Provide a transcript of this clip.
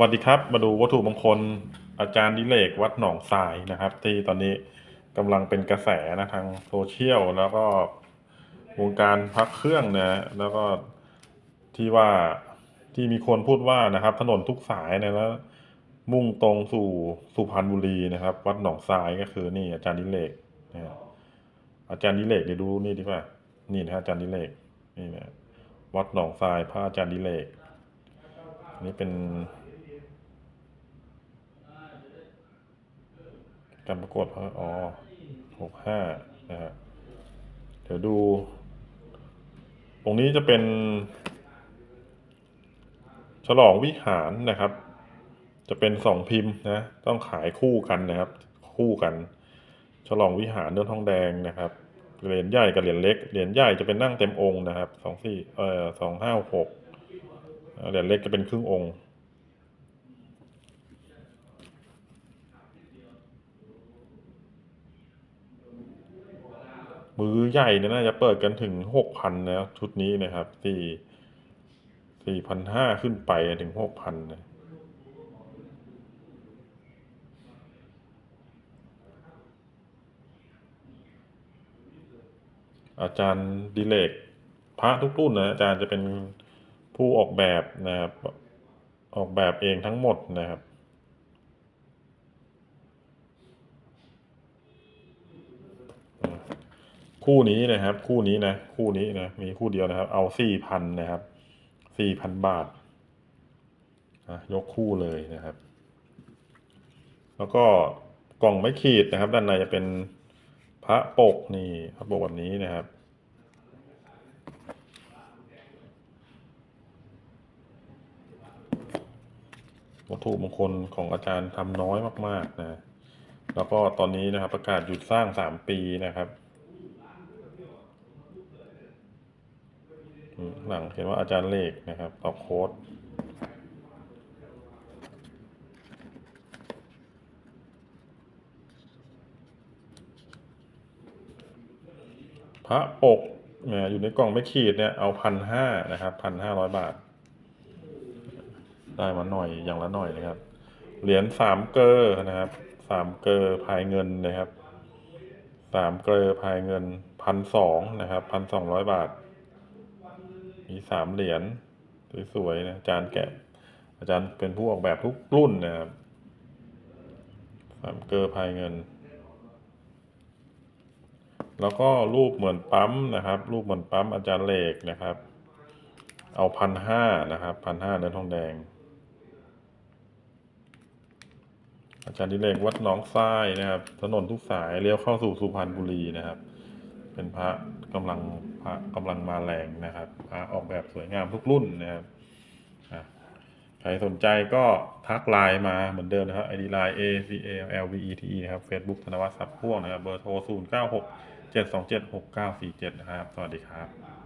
วัสดีครับ มาดูวัตถุมงคลอาจารย์ดิเลกวัดหนองทรายนะครับ ที่ตอนนี้กำลังเป็นกระแสนะทางโซเชียลแล้วก็วงการพักเครื่องนะแล้วก็ที่ว่าที่มีคนพูดว่านะครับ ถนนทุกสายเนยแล้ว มุ่งตรงสู่สุพรรณบุรีนะครับ วัดหนองทรายก็คือนี่อาจารย์ดิเลกนะอาจารย์ดิเลกเดี๋ยวดูนี่ดีกว่า นี่นะฮะอาจารย์ดิเลกนี่นะวัดหนองทรายพระอาจารย์ดิเลกอันนี้เป็น การประกวดพระอ๋อหกห้านะฮะเดี๋ยวดู ตรงนี้จะเป็น ฉลองวิหารนะครับ จะเป็นสองพิมพ์นะ ต้องขายคู่กันนะครับ คู่กัน ฉลองวิหารเนื้อทองแดงนะครับเหรียญใหญ่กับเหรียญเล็ก เหรียญใหญ่จะเป็นนั่งเต็มองค์นะครับสองสี่เอ่อสองห้าหกเหรียญเล็กจะเป็นครึ่งองค์ มือใหญ่เนี่ยน่าจะเปิดกันถึงหกพันแล้วชุดนี้นะครับสี่สี่พันห้าขึ้นไปถึงหกพันนะอาจารย์ดิเลกพระทุกรุ่นนะอาจารย์จะเป็นผู้ออกแบบนะครับ ออกแบบเองทั้งหมดนะครับ คู่นี้นะครับ คู่นี้นะ คู่นี้นะ มีคู่เดียวนะครับ เอาสี่พันนะครับ สี่พันบาทยกคู่เลยนะครับ แล้วก็กล่องไม่ขีดนะครับ ด้านในจะเป็นพระปกนี่พระปกแบบนี้นะครับวัตถุมงคลของอาจารย์ทำน้อยมาก ๆ นะ แล้วก็ตอนนี้นะครับ ประกาศหยุดสร้างสามปีนะครับอืม หลังเขียนว่าอาจารย์เลขนะครับตอบโค้ดพระปกเนี่ยอยู่ในกล่องไม่ขีดเนี่ยเอาพันห้านะครับพันห้าร้อยบาท ได้มาหน่อยอย่างละหน่อยนะครับ เหรียญสามเกลอนะครับสามเกลอพายเงินนะครับสามเกลอพายเงินพันสองนะครับพันสองร้อยบาท มีสามเหรียญสวยๆนะอาจารย์แกะ อาจารย์เป็นผู้ออกแบบทุกรุ่นนะครับสามเกลอพายเงิน แล้วก็รูปเหมือนปั๊มนะครับ รูปเหมือนปั๊มอาจารย์เหล็กนะครับ เอาพันห้านะครับพันห้าเนื้อทองแดงอาจารย์ดิเลกวัดหนองทรายนะครับ ถนนทุกสายเลี้ยวเข้าสู่สุพรรณบุรีนะครับ เป็นพระกำลังพระกำลังมาแรงนะครับพระออกแบบสวยงามทุกรุ่นนะครับใครสนใจก็ทักไลน์มาเหมือนเดิมนะครับ ID line A C A L V E T E นะครับ Facebook ธนวัฒน์ทรัพย์พ่วงนะครับ เบอร์โทร 0 9 6 7 2 7 6 9 4 7 นะครับ สวัสดีครับ